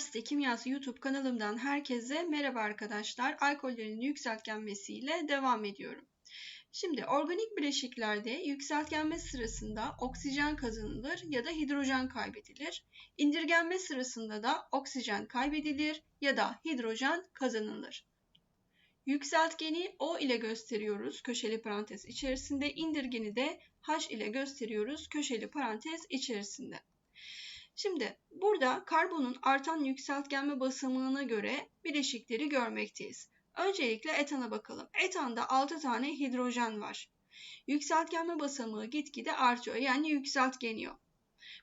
Üniversite Kimyası YouTube kanalımdan herkese merhaba arkadaşlar. Alkollerin yükseltgenmesiyle devam ediyorum. Şimdi organik bileşiklerde yükseltgenme sırasında oksijen kazanılır ya da hidrojen kaybedilir. İndirgenme sırasında da oksijen kaybedilir ya da hidrojen kazanılır. Yükseltgeni O ile gösteriyoruz köşeli parantez içerisinde, indirgeni de H ile gösteriyoruz köşeli parantez içerisinde. Şimdi burada karbonun artan yükseltgenme basamağına göre bileşikleri görmekteyiz. Öncelikle etana bakalım. Etanda 6 tane hidrojen var. Yükseltgenme basamağı gitgide artıyor yani yükseltgeniyor.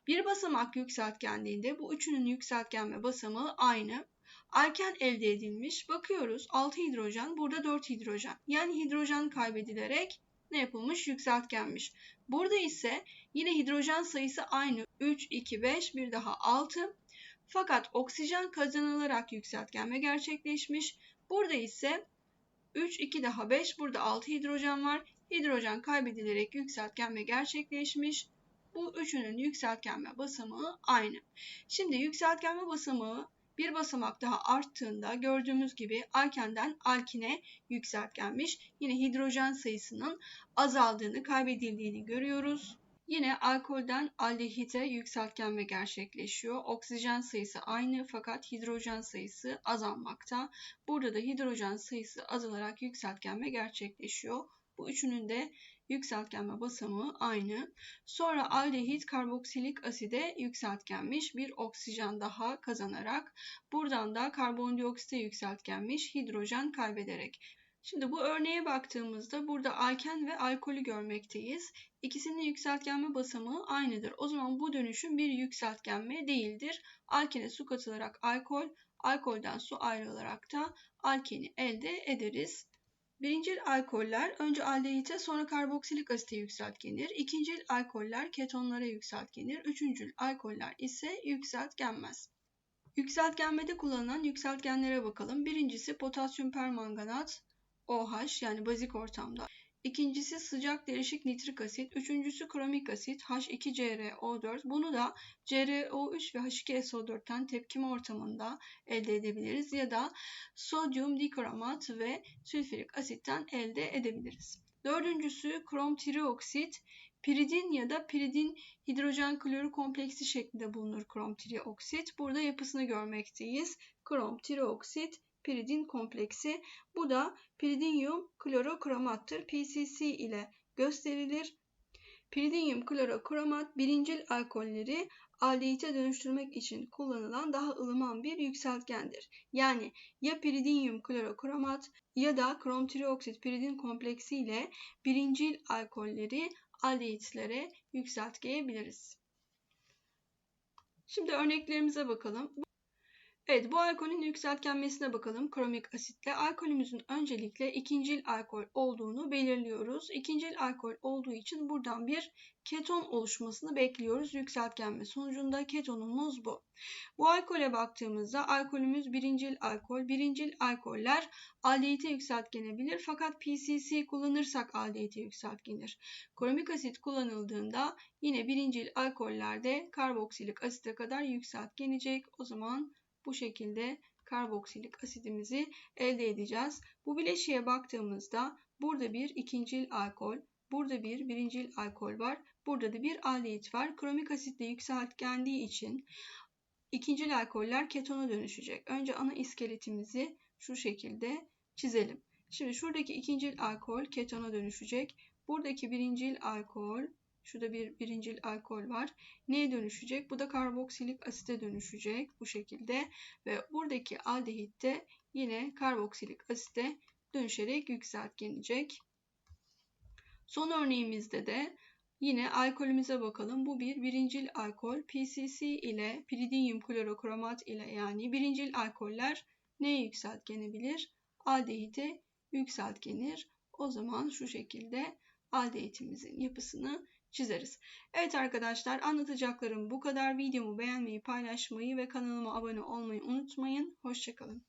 Bir basamak yükseltgenliğinde bu üçünün yükseltgenme basamağı aynı. Alken elde edilmiş. Bakıyoruz 6 hidrojen burada 4 hidrojen. Yani hidrojen kaybedilerek ne yapılmış? Yükseltgenmiş. Burada ise yine hidrojen sayısı aynı. 3, 2, 5, bir daha 6. Fakat oksijen kazanılarak yükseltgenme gerçekleşmiş. Burada ise 3, 2 daha 5, burada 6 hidrojen var. Hidrojen kaybedilerek yükseltgenme gerçekleşmiş. Bu üçünün yükseltgenme basamağı aynı. Şimdi yükseltgenme basamağı bir basamak daha arttığında gördüğümüz gibi alkenden alkine yükseltgenmiş. Yine hidrojen sayısının azaldığını, kaybedildiğini görüyoruz. Yine alkolden aldehite yükseltgenme gerçekleşiyor. Oksijen sayısı aynı fakat hidrojen sayısı azalmakta. Burada da hidrojen sayısı azalarak yükseltgenme gerçekleşiyor. Bu üçünün de yükseltgenme basamağı aynı. Sonra aldehit karboksilik aside yükseltgenmiş bir oksijen daha kazanarak buradan da karbondioksite yükseltgenmiş hidrojen kaybederek. Şimdi bu örneğe baktığımızda burada alken ve alkolü görmekteyiz. İkisinin yükseltgenme basamağı aynıdır. O zaman bu dönüşüm bir yükseltgenme değildir. Alkene su katılarak alkol, alkolden su ayrılarak da alkeni elde ederiz. Birincil alkoller önce aldehite sonra karboksilik asite yükseltgenir. İkincil alkoller ketonlara yükseltgenir. Üçüncül alkoller ise yükseltgenmez. Yükseltgenmede kullanılan yükseltgenlere bakalım. Birincisi potasyum permanganat OH yani bazik ortamda. İkincisi sıcak derişik nitrik asit. Üçüncüsü kromik asit H2CrO4. Bunu da CrO3 ve H2SO4'ten tepkime ortamında elde edebiliriz. Ya da sodyum dikromat ve sülfürik asitten elde edebiliriz. Dördüncüsü krom trioksit. Piridin ya da piridin hidrojen klorür kompleksi şeklinde bulunur krom trioksit. Burada yapısını görmekteyiz. Krom trioksit piridin kompleksi. Bu da piridinyum klorokromattır. PCC ile gösterilir. Piridinyum klorokromat birincil alkolleri aldehite dönüştürmek için kullanılan daha ılıman bir yükseltgendir. Yani ya piridinyum klorokromat ya da krom trioksit piridin kompleksi ile birincil alkolleri aldehitlere yükseltgeyebiliriz. Şimdi örneklerimize bakalım. Evet bu alkolün yükseltgenmesine bakalım kromik asitle. Alkolümüzün öncelikle ikincil alkol olduğunu belirliyoruz. İkincil alkol olduğu için buradan bir keton oluşmasını bekliyoruz. Yükseltgenme sonucunda ketonumuz bu. Bu alkole baktığımızda alkolümüz birincil alkol. Birincil alkoller aldehite yükseltgenebilir fakat PCC kullanırsak aldehite yükseltgenir. Kromik asit kullanıldığında yine birincil alkollerde karboksilik asite kadar yükseltgenecek. O zaman bu şekilde karboksilik asidimizi elde edeceğiz. Bu bileşiğe baktığımızda burada bir ikincil alkol, burada bir birincil alkol var. Burada da bir aldehit var. Kromik asitle yükseltgendiği için ikincil alkoller ketona dönüşecek. Önce ana iskeletimizi şu şekilde çizelim. Şimdi şuradaki ikincil alkol ketona dönüşecek. Buradaki birincil alkol Şurada bir birincil alkol var. Neye dönüşecek? Bu da karboksilik asite dönüşecek bu şekilde. Ve buradaki aldehit de yine karboksilik asite dönüşerek yükseltgenecek. Son örneğimizde de yine alkolümüze bakalım. Bu bir birincil alkol. PCC ile piridinyum klorokromat ile yani birincil alkoller neye yükseltgenebilir? Aldehite yükseltgenir. O zaman şu şekilde aldehitimizin yapısını çizeriz. Evet arkadaşlar anlatacaklarım bu kadar. Videomu beğenmeyi, paylaşmayı ve kanalıma abone olmayı unutmayın. Hoşçakalın.